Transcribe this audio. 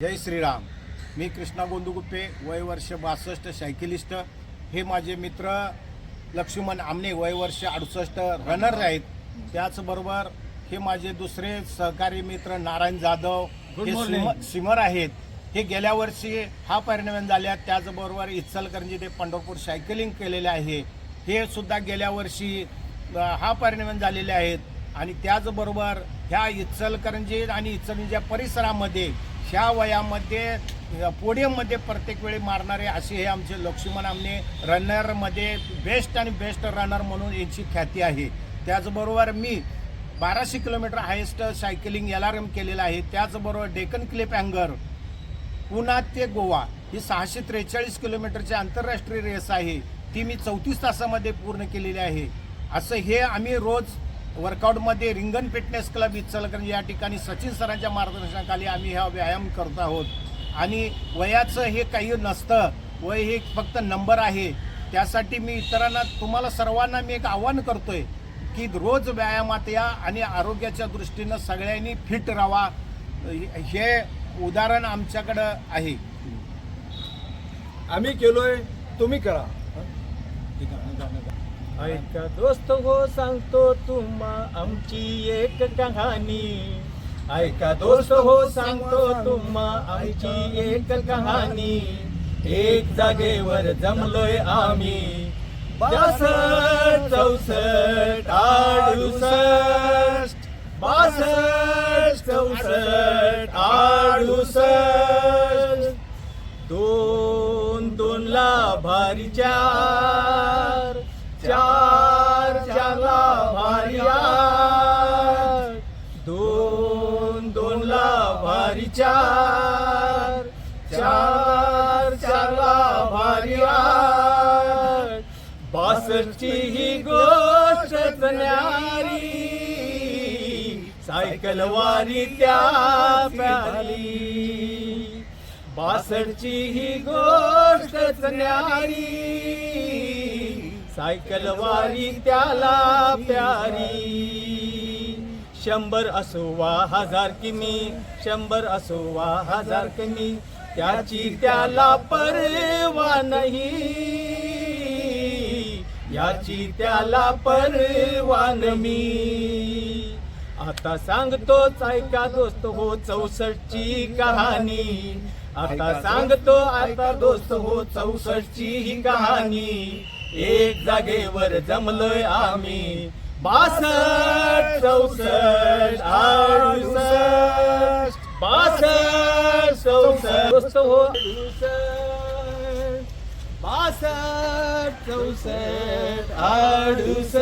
जय श्रीराम. मी कृष्णा गोंदुगुप्पे वय वर्ष बासष्ट सायकलिस्ट. हे माझे मित्र लक्ष्मण आमने वय वर्ष अडुसष्ट रनर आहेत. त्याचबरोबर हे माझे दुसरे सहकारी मित्र नारायण जाधव हे सिमर आहेत. हे गेल्या वर्षी हा परिणाम झाल्या त्याचबरोबर इचलकरंजी ते पंढरपूर सायकलिंग केलेले आहे. हे सुद्धा गेल्या वर्षी हा परिणाम झालेले आहेत आणि त्याचबरोबर ह्या इचलकरंजी आणि इचलकरंजीच्या परिसरामध्ये ह्या वयामध्ये पोडियममध्ये प्रत्येक वेळी मारणारे असे हे आमचे लक्ष्मण आमने रनरमध्ये बेस्ट आणि बेस्ट रनर म्हणून यांची ख्याती आहे. त्याचबरोबर मी बाराशे kilometre highest cycling L R M केलेलं आहे. त्याचबरोबर डेकन क्लिप हँगर पुणा ते गोवा ही सहाशे त्रेचाळीस किलोमीटरची आंतरराष्ट्रीय रेस आहे. ती मी चौतीस तासामध्ये पूर्ण केलेली आहे. असं हे आम्ही रोज वर्कआउटमध्ये रिंगण फिटनेस क्लब इचलकरंजी या ठिकाणी सचिन सरांच्या मार्गदर्शनाखाली आम्ही हा व्यायाम करत आहोत. आणि वयाचं हे काही नसतं वय हे फक्त नंबर आहे. त्यासाठी मी इतरांना तुम्हाला सर्वांना मी एक आव्हान करतोय की रोज व्यायामात या आणि आरोग्याच्या दृष्टीनं सगळ्यांनी फिट राहा. हे उदाहरण आमच्याकडं आहे. आम्ही केलोय तुम्ही करा. ऐका दोस्त हो सांगतो तुम्हा आमची एक कहाणी. ऐका दोस्त हो सांगतो तुम्हा आमची एक कहाणी. एक जागेवर जमलोय आम्ही. बासष्ट चौसष्ट अडुसष्ट. बासष्ट चौसष्ट अडुसष्ट. दोन दोन ला चार चार भारिया ला दोन दोनला भारी चार. चार चार भारिया बासष्टची ही गोष्ट न्यारी सायकलवारी त्या प्यारी बासष्टची ही गोष्ट न्यारी सायकल वारी त्याला प्यारी. शंभर असो वा हजार किमी शंभर असो वा हजार किमी त्याची त्याला परवा नाही. याची त्याला परवान मी आता सांगतोच ऐका दोस्त हो चौसष्टची कहाणी. आता सांगतो आता दोस्त हो चौसष्टची ही कहाणी. एक जागेवर जमलोय आम्ही. बासष्ट चौसष्ट अडुसष्ट. बासष्ट चौसष्ट. हो. बासष्ट चौसष्ट अडुसष्ट.